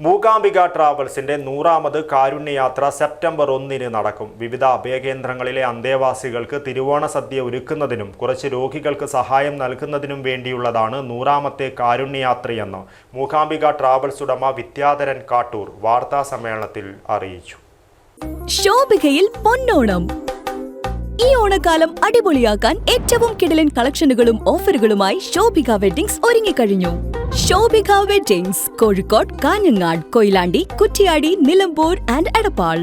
Mookambika ട്രാവൽസിന്റെ നൂറാമത് കാരുണ്യയാത്ര September ഒന്നിന് നടക്കും. വിവിധ അഭയകേന്ദ്രങ്ങളിലെ അന്തേവാസികൾക്ക് തിരുവോണ സദ്യ ഒരുക്കുന്നതിനും കുറച്ച് രോഗികൾക്ക് സഹായം നൽകുന്നതിനും വേണ്ടിയുള്ളതാണ് നൂറാമത്തെ കാരുണ്യയാത്രയെന്ന് മൂകാംബിക ട്രാവൽസ് ഉടമ വിദ്യാധരൻ കാട്ടൂർ വാർത്താ സമ്മേളനത്തിൽ അറിയിച്ചു. ശോഭികയിൽ പൊന്നോണം. ഈ ഓണക്കാലം അടിപൊളിയാക്കാൻ ഏറ്റവും കിടിലൻ കളക്ഷനുകളും ഓഫറുകളുമായി ശോഭിക വെഡിങ്സ് ഒരുങ്ങിക്കഴിഞ്ഞു. Shobhika weddings Kozhikode Kanhangad Koyilandy Kuttiadi Nilambur and Edappal.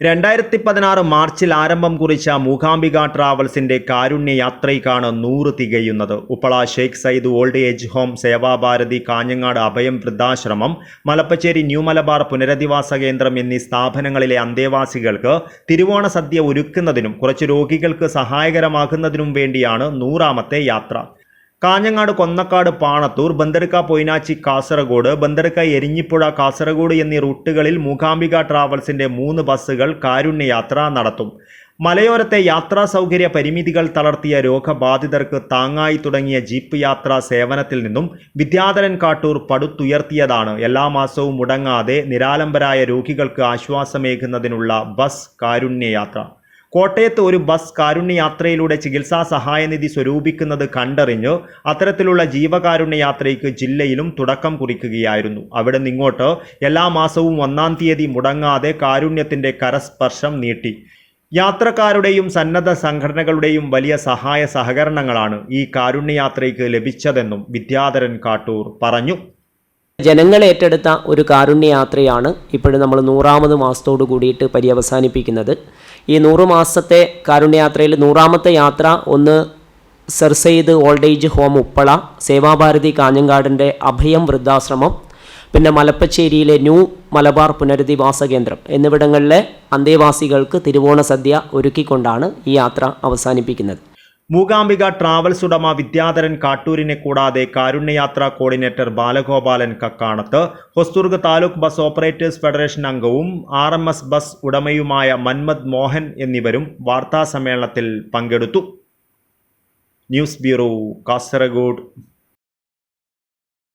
രണ്ടായിരത്തി പതിനാറ് മാർച്ചിൽ ആരംഭം കുറിച്ച മൂകാംബിക ട്രാവൽസിന്റെ കാരുണ്യ യാത്രയ്ക്കാണ് നൂറ് തികയുന്നത്. Uppala Sheikh Sayyid old age home Sevabharathi Kanhangad Abhayam വൃദ്ധാശ്രമം Malappachery new Malabar പുനരധിവാസ കേന്ദ്രം എന്നീ സ്ഥാപനങ്ങളിലെ അന്തേവാസികൾക്ക് തിരുവോണ സദ്യ ഒരുക്കുന്നതിനും കുറച്ച് രോഗികൾക്ക് സഹായകരമാകുന്നതിനും വേണ്ടിയാണ് നൂറാമത്തെ യാത്ര. കാഞ്ഞങ്ങാട് കൊന്നക്കാട് പാണത്തൂർ ബന്ദർക്ക പൊയ്നാച്ചി കാസർഗോഡ് ബന്ദർക്ക എരിഞ്ഞിപ്പുഴ കാസർഗോഡ് എന്നീ റൂട്ടുകളിൽ മൂകാംബിക ട്രാവൽസിന്റെ മൂന്ന് ബസ്സുകൾ കാരുണ്യയാത്ര നടത്തും. മലയോരത്തെ യാത്രാ സൗകര്യ പരിമിതികൾ തളർത്തിയ രോഗബാധിതർക്ക് താങ്ങായി തുടങ്ങിയ ജീപ്പ് യാത്രാ സേവനത്തിൽ നിന്നും വിദ്യാധരൻ കാട്ടൂർ പടുത്തുയർത്തിയതാണ്. എല്ലാ മാസവും മുടങ്ങാതെ നിരാലംബരായ രോഗികൾക്ക് ആശ്വാസമേകുന്നതിനുള്ള ബസ് കാരുണ്യയാത്ര. കോട്ടയത്ത് ഒരു ബസ് കാരുണ്യയാത്രയിലൂടെ ചികിത്സാ സഹായനിധി സ്വരൂപിക്കുന്നത് കണ്ടറിഞ്ഞു. അത്തരത്തിലുള്ള ജീവകാരുണ്യ യാത്രയ്ക്ക് ജില്ലയിലും തുടക്കം കുറിക്കുകയായിരുന്നു. അവിടെ നിന്നിങ്ങോട്ട് എല്ലാ മാസവും ഒന്നാം തീയതി മുടങ്ങാതെ കാരുണ്യത്തിന്റെ കരസ്പർശം നീട്ടി. യാത്രക്കാരുടെയും സന്നദ്ധ സംഘടനകളുടെയും വലിയ സഹായ സഹകരണങ്ങളാണ് ഈ കാരുണ്യയാത്രയ്ക്ക് ലഭിച്ചതെന്നും വിദ്യാധരൻ കാട്ടൂർ പറഞ്ഞു. ജനങ്ങൾ ഏറ്റെടുത്ത ഒരു കാരുണ്യയാത്രയാണ് ഇപ്പോഴും നമ്മൾ നൂറാമത് മാസത്തോട് കൂടിയിട്ട് പര്യവസാനിപ്പിക്കുന്നത്. ഈ നൂറ് മാസത്തെ കാരുണ്യയാത്രയിൽ നൂറാമത്തെ യാത്ര ഒന്ന് sir Syed old age home Uppala Sevabharathi കാഞ്ഞങ്കാടിന്റെ Abhayam വൃദ്ധാശ്രമം പിന്നെ മലപ്പച്ചേരിയിലെ ന്യൂ മലബാർ പുനരധിവാസ കേന്ദ്രം എന്നിവിടങ്ങളിലെ അന്തേവാസികൾക്ക് തിരുവോണ സദ്യ ഒരുക്കിക്കൊണ്ടാണ് ഈ യാത്ര അവസാനിപ്പിക്കുന്നത്. മൂകാംബിക ട്രാവൽസ് ഉടമ വിദ്യാധരൻ കാട്ടൂരിനെ കൂടാതെ കാരുണ്യയാത്ര coordinator Balagopalan Kakkanath Hosdurg taluk bus operators federation അംഗവും ആർ ബസ് ഉടമയുമായ മന്മദ് മോഹൻ എന്നിവരും വാർത്താ സമ്മേളനത്തിൽ പങ്കെടുത്തു. News bureau Kasaragod.